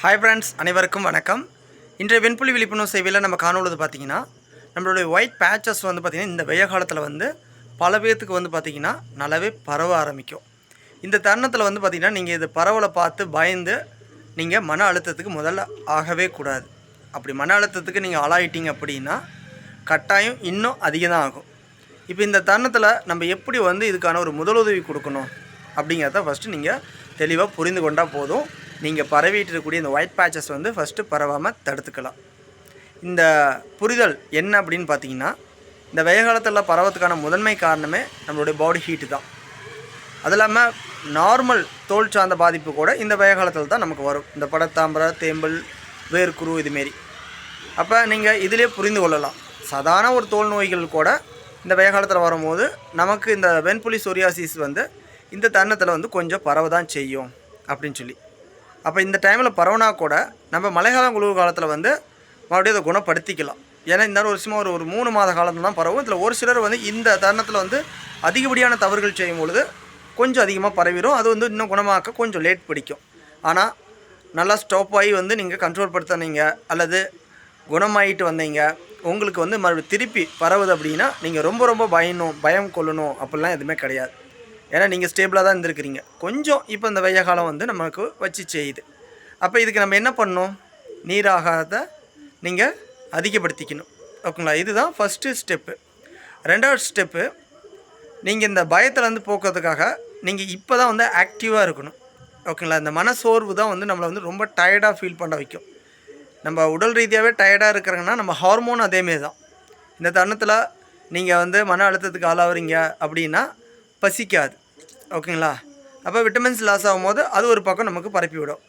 Hi friends அனைவருக்கும் வணக்கம். இன்றைய வெண்புலி விழிப்புணர்வு சேவையில் நம்ம காணுள்ளது பார்த்தீங்கன்னா நம்மளுடைய ஒயிட் பேச்சஸ் வந்து பார்த்திங்கன்னா இந்த வெய்ய காலத்தில் வந்து பல பேர்த்துக்கு வந்து பார்த்திங்கன்னா நல்லாவே பரவ ஆரம்பிக்கும். இந்த தருணத்தில் வந்து பார்த்திங்கன்னா நீங்கள் இது பரவலை பார்த்து பயந்து நீங்கள் மன அழுத்தத்துக்கு முதல்ல ஆகவே கூடாது. அப்படி மன அழுத்தத்துக்கு நீங்கள் ஆளாயிட்டீங்க அப்படின்னா கட்டாயம் இன்னும் அதிகம் தான் ஆகும். இப்போ இந்த தருணத்தில் நம்ம எப்படி வந்து இதுக்கான ஒரு முதலுதவி கொடுக்கணும் அப்படிங்கிறத ஃபஸ்ட்டு நீங்கள் தெளிவாக புரிந்து கொண்டால் போதும். நீங்கள் பரவிட்டு இருக்கக்கூடிய இந்த ஒயிட் பேச்சஸ் வந்து ஃபஸ்ட்டு பரவாமல் தடுத்துக்கலாம். இந்த புரிதல் என்ன அப்படின்னு பார்த்தீங்கன்னா இந்த வெய காலத்தில் பரவத்துக்கான முதன்மை காரணமே நம்மளுடைய பாடி ஹீட்டு தான். அது இல்லாமல் நார்மல் தோல் சார்ந்த பாதிப்பு கூட இந்த வெய காலத்தில் தான் நமக்கு வரும். இந்த படத்தாம்பரை தேம்பல் வேர்க்குரு இதுமாரி அப்போ நீங்கள் இதிலே புரிந்து கொள்ளலாம். சாதாரண ஒரு தோல் நோய்கள் கூட இந்த வெய காலத்தில் வரும்போது நமக்கு இந்த வெண்புலி சொரியாசிஸ் வந்து இந்த தருணத்தில் வந்து கொஞ்சம் பரவ தான் செய்யும் அப்படின்னு சொல்லி. அப்போ இந்த டைமில் பரவனா கூட நம்ம மழைக்காலம் குளிர் காலத்தில் வந்து மறுபடியும் அதை குணப்படுத்திக்கலாம். ஏன்னா இந்த ஒரு சும்மா ஒரு ஒரு மூணு மாத காலத்தில் தான் பரவும். இதில் ஒரு சிலர் வந்து இந்த தருணத்தில் வந்து அதிகப்படியான தவறுகள் செய்யும் பொழுது கொஞ்சம் அதிகமாக பரவிடும் அது வந்து இன்னும் குணமாக்க கொஞ்சம் லேட் பிடிக்கும். ஆனால் நல்லா ஸ்டாப் ஆகி வந்து நீங்கள் கண்ட்ரோல் படுத்தினீங்க அல்லது குணமாயிட்டு வந்தீங்க உங்களுக்கு வந்து மறுபடியும் திருப்பி பரவுது அப்படின்னா நீங்கள் ரொம்ப ரொம்ப பயணும் பயம் கொள்ளணும் அப்படிலாம் எதுவுமே கிடையாது. ஏன்னா நீங்கள் ஸ்டேபிளாக தான் இருந்திருக்கிறீங்க. கொஞ்சம் இப்போ இந்த வெய்ய காலம் வந்து நமக்கு வச்சு செய்யுது. அப்போ இதுக்கு நம்ம என்ன பண்ணணும்? நீராகாத நீங்கள் அதிகப்படுத்திக்கணும். ஓகேங்களா? இதுதான் ஃபஸ்ட்டு ஸ்டெப்பு ரெண்டாவது ஸ்டெப்பு நீங்கள் இந்த பயத்துலேருந்து போக்குறதுக்காக நீங்கள் இப்போ தான் வந்து ஆக்டிவாக இருக்கணும். ஓகேங்களா? இந்த மனசோர்வு தான் வந்து நம்மளை வந்து ரொம்ப டயர்டாக ஃபீல் பண்ண வைக்கும். நம்ம உடல் ரீதியாகவே டயர்டாக இருக்கிறாங்கன்னா நம்ம ஹார்மோன் அதேமாரி தான் இந்த தருணத்தில் நீங்கள் வந்து மன அழுத்தத்துக்கு ஆளாகிறீங்க அப்படின்னா பசிக்காது. ஓகேங்களா? அப்போ விட்டமின்ஸ் லாஸ் ஆகும்போது அது ஒரு பக்கம் நமக்கு பரப்பி விடும்.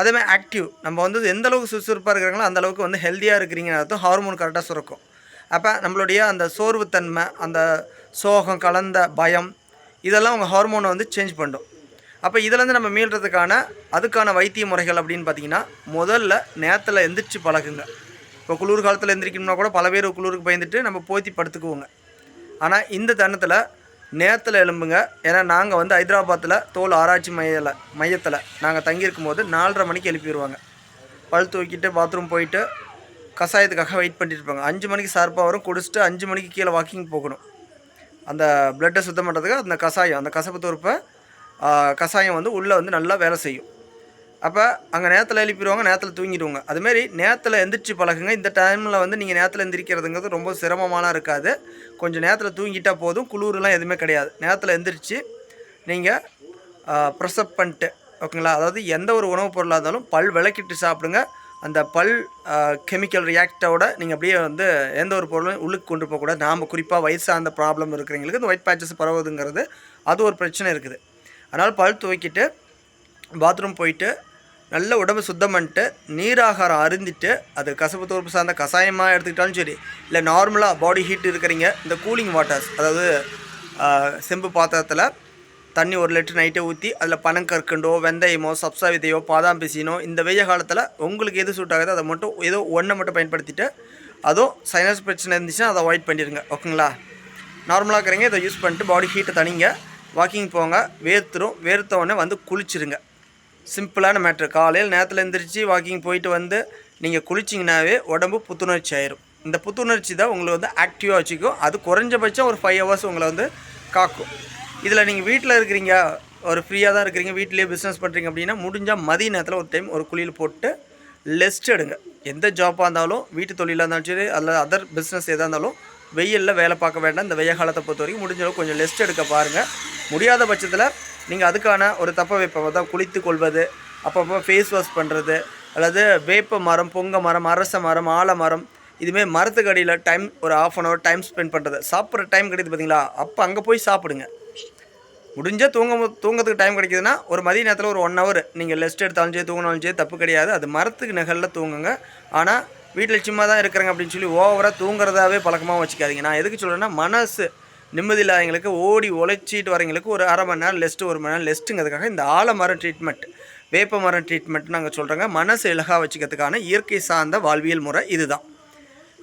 அதேமாதிரி ஆக்டிவ் நம்ம வந்து எந்த அளவுக்கு சுறுசுறுப்பாக இருக்கிறாங்களோ அந்த அளவுக்கு வந்து ஹெல்த்தியாக இருக்கிறீங்கன்னு அர்த்தம் ஹார்மோன் கரெக்டாக சுரக்கும். அப்போ நம்மளுடைய அந்த சோர்வுத்தன்மை அந்த சோகம் கலந்த பயம் இதெல்லாம் உங்கள் ஹார்மோனை வந்து சேஞ்ச் பண்ணும். அப்போ இதிலேருந்து நம்ம மீள்றதுக்கான அதுக்கான வைத்திய முறைகள் அப்படின்னு பார்த்தீங்கன்னா முதல்ல நேரத்தில் எந்திரிச்சு பழகுங்க. இப்போ குளிர் காலத்தில் எந்திரிக்கணும்னா கூட பல பேர் குளிருக்கு பயந்துட்டு நம்ம போத்தி படுத்துக்குவோங்க. ஆனால் இந்த தருணத்தில் நேரத்தில் எழும்புங்க. ஏன்னா நாங்கள் வந்து ஹைதராபாத்தில் தோல் ஆராய்ச்சி மையத்தில் மையத்தில் நாங்கள் தங்கியிருக்கும் போது நாலரை மணிக்கு எழுப்பிடுவாங்க பல் தூக்கிட்டு பாத்ரூம் போயிட்டு கஷாயத்துக்காக வெயிட் பண்ணிட்டு இருப்பாங்க. அஞ்சு மணிக்கு சார்பாக வரும். குடிச்சிட்டு அஞ்சு மணிக்கு கீழே வாக்கிங் போகணும். அந்த பிளட்டை சுத்தம் பண்ணுறதுக்கு அந்த கஷாயம் அந்த கசப்பு தோறுப்பை கஷாயம் வந்து உள்ளே வந்து நல்லா வேலை செய்யும். அப்போ அங்கே நேரத்தில் எழுப்பிடுவாங்க நேரத்தில் தூங்கிடுவாங்க. அதுமாரி நேரத்தில் எந்திரிச்சு பழகுங்க. இந்த டைமில் வந்து நீங்கள் நேரத்தில் எந்திரிக்கிறதுங்கிறது ரொம்ப சிரமமாலாம் இருக்காது. கொஞ்சம் நேரத்தில் தூங்கிட்டால் போதும். குளிரெலாம் எதுவுமே கிடையாது. நேரத்தில் எந்திரிச்சு நீங்கள் ப்ரெஸ்அப் பண்ணிட்டு ஓகேங்களா? அதாவது எந்த ஒரு உணவுப் பொருளாக இருந்தாலும் பல் விளக்கிட்டு சாப்பிடுங்க. அந்த பல் கெமிக்கல் ரியாக்டோட நீங்கள் அப்படியே வந்து எந்த ஒரு பொருளும் உள்ளுக்கு கொண்டு போகக்கூடாது நாம் குறிப்பாக வயசான ப்ராப்ளம் இருக்கிறவங்களுக்கு இந்த ஒயிட் பேச்சஸ் பரவுதுங்கிறது அது ஒரு பிரச்சனை இருக்குது. அதனால் பல் துவைக்கிட்டு பாத்ரூம் போயிட்டு நல்ல உடம்பு சுத்தம் பண்ணிட்டு நீராகாரம் அருந்திட்டு அது கசப்பு தோப்பு சார்ந்த கஷாயமாக எடுத்துக்கிட்டாலும் சரி இல்லை நார்மலாக பாடி ஹீட் இருக்கிறீங்க இந்த கூலிங் வாட்டர்ஸ் அதாவது செம்பு பாத்திரத்தில் தண்ணி ஒரு லிட்டர் நைட்டை ஊற்றி அதில் பனங்கற்கண்டோ வெந்தயமோ சப்சா விதையோ பாதாம் பிசினோ இந்த வெய்ய காலத்தில் உங்களுக்கு எது சூட் ஆகுதோ அதை மட்டும் ஏதோ ஒன்றை மட்டும் பயன்படுத்திட்டு அதுவும் சைனஸ் பிரச்சனை இருந்துச்சுன்னா அதை அவாய்ட் பண்ணிடுங்க ஓகேங்களா? நார்மலாக இருக்கிறீங்க இதை யூஸ் பண்ணிட்டு பாடி ஹீட்டை தனிங்க வாக்கிங் போங்க வேர்த்துரும் வேர்த்த உடனே வந்து குளிச்சிருங்க. சிம்பிளான மேட்ரு. காலையில் நேரத்தில் எழுந்திரிச்சி வாக்கிங் போயிட்டு வந்து நீங்கள் குளிச்சிங்கனாவே உடம்பு புத்துணர்ச்சி ஆயிரும். இந்த புத்துணர்ச்சி தான் உங்களை வந்து ஆக்டிவாக வச்சுக்கும். அது குறைஞ்சபட்சம் ஒரு ஃபைவ் ஹவர்ஸ் உங்களை வந்து காக்கும். இதில் நீங்கள் வீட்டில் இருக்கிறீங்க ஒரு ஃப்ரீயாக தான் இருக்கிறீங்க வீட்டிலேயே பிஸ்னஸ் பண்ணுறீங்க அப்படின்னா முடிஞ்சால் மதிய நேரத்தில் ஒரு டைம் ஒரு குளியில் போட்டு லெஸ்ட் எடுங்க. எந்த ஜாப்பாக இருந்தாலும் வீட்டு தொழிலாக இருந்தாலும் சரி அல்லது அதர் பிஸ்னஸ் எதாக இருந்தாலும் வெயிலில் வேலை பார்க்க வேண்டாம். இந்த வெய்ய காலத்தை பொறுத்த வரைக்கும் முடிஞ்ச கொஞ்சம் லெஸ்ட் எடுக்க பாருங்கள் முடியாத பட்சத்தில் நீங்கள் அதுக்கான ஒரு தப்ப வைப்பை தான் குளித்து கொள்வது அப்பப்போ ஃபேஸ் வாஷ் பண்ணுறது அல்லது வேப்ப மரம் பொங்க மரம் அரச மரம் ஆலமரம் இதுமாரி மரத்துக்கு அடியில் டைம் ஒரு of an hour time spend பண்ணுறது சாப்பிட்ற டைம் கிடைக்குது பார்த்தீங்களா? அப்போ அங்கே போய் சாப்பிடுங்க. முடிஞ்சால் தூங்க தூங்கிறதுக்கு டைம் கிடைக்குதுன்னா ஒரு மதிய நேரத்தில் ஒரு ஒன் ஹவர் நீங்கள் ரெஸ்ட் எடுத்தாலும் சரி தூங்கினாலும் சரி தப்பு கிடையாது. அது மரத்துக்கு நிகழில் தூங்குங்க. ஆனால் வீட்டில் சும்மா தான் இருக்கிறாங்க அப்படின்னு சொல்லி ஓவராக தூங்குறதாவே பழக்கமாக வச்சுக்காதீங்க. நான் எதுக்கு சொல்கிறேன்னா மனசு நிம்மதி இல்லாதவங்களுக்கு ஓடி உழைச்சிட்டு வரவங்களுக்கு ஒரு அரை மணி நேரம் லெஸ்ட்டு ஒரு மணி நேரம் லெஸ்ட்டுங்கிறதுக்காக இந்த ஆலமரம் ட்ரீட்மெண்ட் வேப்ப மரம் ட்ரீட்மெண்ட் நாங்கள் சொல்கிறோங்க மனசு இலகா வச்சுக்கிறதுக்கான இயற்கை சார்ந்த வாழ்வியல் முறை இதுதான்.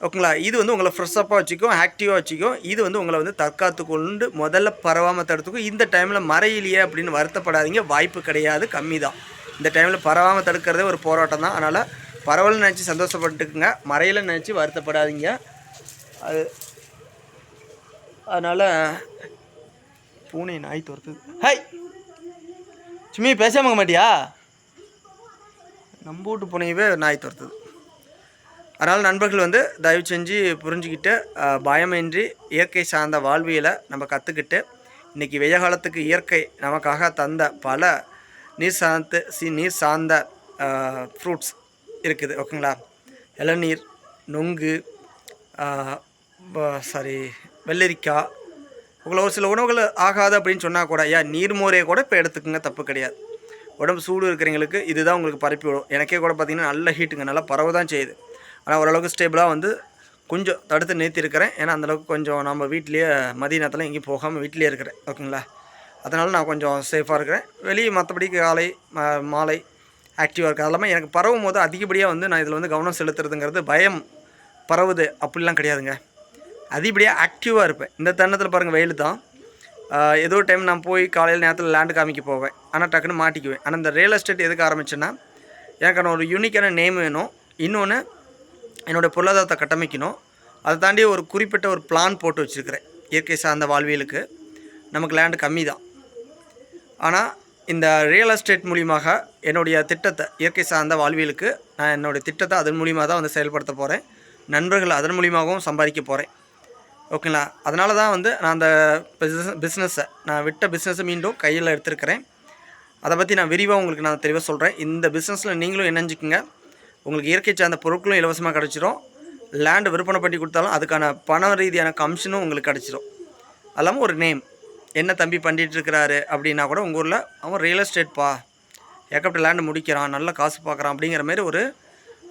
ஓகேங்களா? இது வந்து உங்களை ஃப்ரெஷ்ஷப்பாக வச்சுக்கும் ஆக்டிவாக வச்சுக்கும். இது வந்து உங்களை வந்து தற்காத்து கொண்டு முதல்ல பரவாமல் தடுத்துக்கும். இந்த டைமில் மறையிலையே அப்படின்னு வருத்தப்படாதீங்க. வாய்ப்பு கிடையாது கம்மி தான். இந்த டைமில் பரவாமல் தடுக்கிறதே ஒரு போராட்டம் தான். அதனால் பரவல்னு நினச்சி சந்தோஷப்பட்டுக்குங்க. மறையில் நினச்சி வருத்தப்படாதீங்க. அது அதனால் பூனை நாய் துரத்துது. ஹாய்! சும்மி பேசாம மாட்டியா? நம்ம வீட்டு பூனையவே நாய் துரத்துது. அதனால் நண்பர்கள் வந்து தயவு செஞ்சு புரிஞ்சுக்கிட்டு பயமின்றி இயற்கை சார்ந்த வாழ்வியலை நம்ம கற்றுக்கிட்டு இன்றைக்கி வெய்ய காலத்துக்கு இயற்கை நமக்காக தந்த பல நீர் சார்ந்து சி நீர் சார்ந்த ஃப்ரூட்ஸ் இருக்குது ஓகேங்களா இளநீர் நொங்கு சாரி வெள்ளரிக்காய். உங்களை ஒரு சில உணவுகள் ஆகாது அப்படின்னு சொன்னால் கூட ஐயா நீர்மோரையை கூட இப்போ எடுத்துக்கோங்க தப்பு கிடையாது. உடம்பு சூடு இருக்கிறவங்களுக்கு இதுதான் உங்களுக்கு பரப்பி விடும். எனக்கே கூட பார்த்தீங்கன்னா நல்ல ஹீட்டுங்க நல்லா பரவ தான் செய்யுது. ஆனால் ஓரளவுக்கு ஸ்டேபிளாக வந்து கொஞ்சம் தடுத்து நிறுத்தியிருக்கிறேன். ஏன்னா அந்தளவுக்கு கொஞ்சம் நம்ம வீட்லேயே மதிய நேரத்தில் எங்கேயும் போகாமல் வீட்லேயே இருக்கிறேன். ஓகேங்களா? அதனால் நான் கொஞ்சம் சேஃபாக இருக்கிறேன். வெளியே மற்றபடி காலை மாலை ஆக்டிவாக இருக்குது அதெல்லாமே எனக்கு பரவும் போது அதிகப்படியாக வந்து நான் இதில் வந்து கவனம் செலுத்துறதுங்கிறது பயம் பரவுது. அப்படிலாம் கிடையாதுங்க. அதிகப்படியாக ஆக்டிவாக இருப்பேன். இந்த தருணத்தில் பாருங்கள் வெயில் தான். ஏதோ டைம் நான் போய் காலையில் நேரத்தில் லேண்டு காமிக்க போவேன். ஆனால் டக்குன்னு மாட்டிக்குவேன். ஆனால் இந்த ரியல் எஸ்டேட் எதுக்கு ஆரம்பிச்சேன்னா எனக்கான ஒரு யூனிக்கான நேம் வேணும். இன்னொன்று என்னோடய பொருளாதாரத்தை கட்டமைக்கணும். அதை தாண்டி ஒரு குறிப்பிட்ட ஒரு பிளான் போட்டு வச்சுருக்கிறேன். இயற்கை சார்ந்த வாழ்வியலுக்கு. நமக்கு லேண்டு கம்மி தான். ஆனால் இந்த ரியல் எஸ்டேட் மூலியமாக என்னுடைய திட்டத்தை இயற்கை சார்ந்த வாழ்வியலுக்கு நான் என்னுடைய திட்டத்தை அதன் மூலியமாக தான் வந்து செயல்படுத்த போகிறேன் நண்பர்கள் அதன் மூலியமாகவும் சம்பாதிக்க போகிறேன் ஓகேங்களா? அதனால தான் வந்து நான் அந்த பிஸ்னஸ் பிஸ்னஸை நான் விட்ட பிஸ்னஸை மீண்டும் கையில் எடுத்திருக்கிறேன். அதை பற்றி நான் விரிவாக உங்களுக்கு நான் தெளிவாக சொல்கிறேன் இந்த பிஸ்னஸில் நீங்களும் இணைஞ்சிக்குங்க. உங்களுக்கு இயற்கை சார்ந்த பொருட்களும் இலவசமாக கிடச்சிரும். லேண்டு விற்பனை பண்ணி கொடுத்தாலும் அதுக்கான பண ரீதியான கமிஷனும் உங்களுக்கு கிடச்சிரும். அல்லாமல் ஒரு நேம் என்ன தம்பி பண்ணிகிட்டு இருக்கிறாரு அப்படின்னா கூட உங்கள் ஊரில் அவன் ரியல் எஸ்டேட்ப்பா ஏகப்பட்ட லேண்டு முடிக்கிறான் நல்ல காசு பார்க்குறான் அப்படிங்கிற மாதிரி ஒரு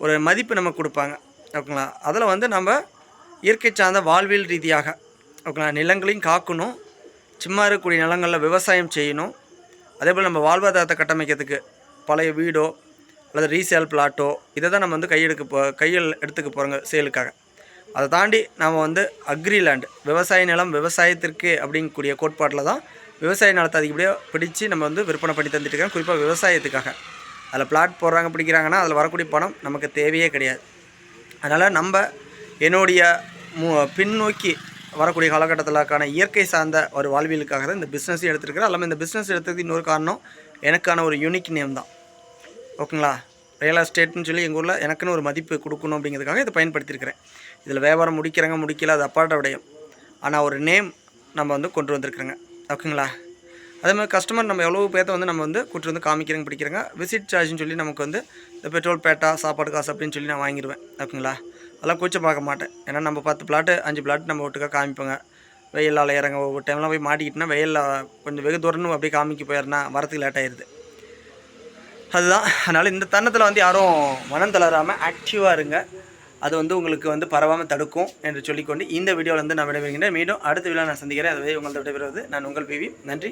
ஒரு மதிப்பு நமக்கு கொடுப்பாங்க. ஓகேங்களா? அதில் வந்து நம்ம இயற்கை சார்ந்த வாழ்வியல் ரீதியாக ஓகேங்களா நிலங்களையும் காக்கணும் சும்மா இருக்கக்கூடிய நிலங்களில் விவசாயம் செய்யணும். அதே போல் நம்ம வாழ்வாதாரத்தை கட்டமைக்கிறதுக்கு பழைய வீடோ அல்லது ரீசேல் பிளாட்டோ இதை தான் நம்ம வந்து கையெடுக்க போ கையில் எடுத்துக்க போகிறோங்க சேலுக்காக அதை தாண்டி நாம் வந்து அக்ரி லேண்ட் விவசாய நிலம் விவசாயத்திற்கு அப்படிங்கக்கூடிய கோட்பாட்டில் தான் விவசாய நிலத்தை அதிகப்படியாக பிடிச்சு நம்ம வந்து விற்பனை பண்ணி தந்துட்டு இருக்கோம் குறிப்பாக விவசாயத்துக்காக. அதில் பிளாட் போடுறாங்க பிடிக்கிறாங்கன்னா அதில் வரக்கூடிய பணம் நமக்கு தேவையே கிடையாது. அதனால் நம்ம என்னுடைய பின்னோக்கி வரக்கூடிய காலகட்டத்திலக்கான இயற்கை சார்ந்த ஒரு வாழ்வியலுக்காக தான் இந்த பிஸ்னஸையும் எடுத்துருக்கிறேன் அல்லாமல் இந்த பிஸ்னஸ் எடுத்ததுக்கு இன்னொரு காரணம் எனக்கான ஒரு யூனிக் நேம் தான். ஓகேங்களா? ரியல் எஸ்டேட்னு சொல்லி எங்கள் ஊரில் எனக்குன்னு ஒரு மதிப்பு கொடுக்கணும் அப்படிங்கிறதுக்காக இதை பயன்படுத்தியிருக்கிறேன். இதில் வியாபாரம் முடிக்கிறாங்க முடிக்கல அது அப்பாட்ட விடயம். ஆனால் ஒரு நேம் நம்ம வந்து கொண்டு வந்திருக்கிறோங்க. ஓகேங்களா? அதே மாதிரி கஸ்டமர் நம்ம எவ்வளோ பேர்த்த வந்து நம்ம வந்து கூட்டு வந்து காமிக்கிறங்க பிடிக்கிறங்க விசிட் சார்ஜ்னு சொல்லி நமக்கு வந்து இந்த பெட்ரோல் பேட்டா சாப்பாடு காசு அப்படின்னு சொல்லி நான் வாங்கிடுவேன் ஓகேங்களா? அதெல்லாம் கூச்சம் பார்க்க மாட்டேன் ஏன்னா நம்ம பத்து பிளாட்டு அஞ்சு பிளாட் நம்ம ஒட்டுக்காக காமிப்போங்க. வெயிலால் இறங்க ஒவ்வொரு டைம்லாம் போய் மாட்டிக்கிட்டுனா வெயிலில் கொஞ்சம் வெகு தூரம்னு அப்படியே காமிக்க போயிடுறேன்னா வரத்துக்கு லேட் ஆயிடுது அதுதான். அதனால் இந்த தருணத்தில் வந்து யாரும் மனம் தளராமல் ஆக்டிவாக இருங்க. அது வந்து உங்களுக்கு வந்து பரவாமல் தடுக்கும் என்று சொல்லிக்கொண்டு இந்த வீடியோவில் வந்து நான் விடைபெறுகிறேன் மீண்டும் அடுத்த வீடியோ நான் சந்திக்கிறேன். அதுவே உங்களை விடைபெறுவது நான் உங்கள் பிவி. நன்றி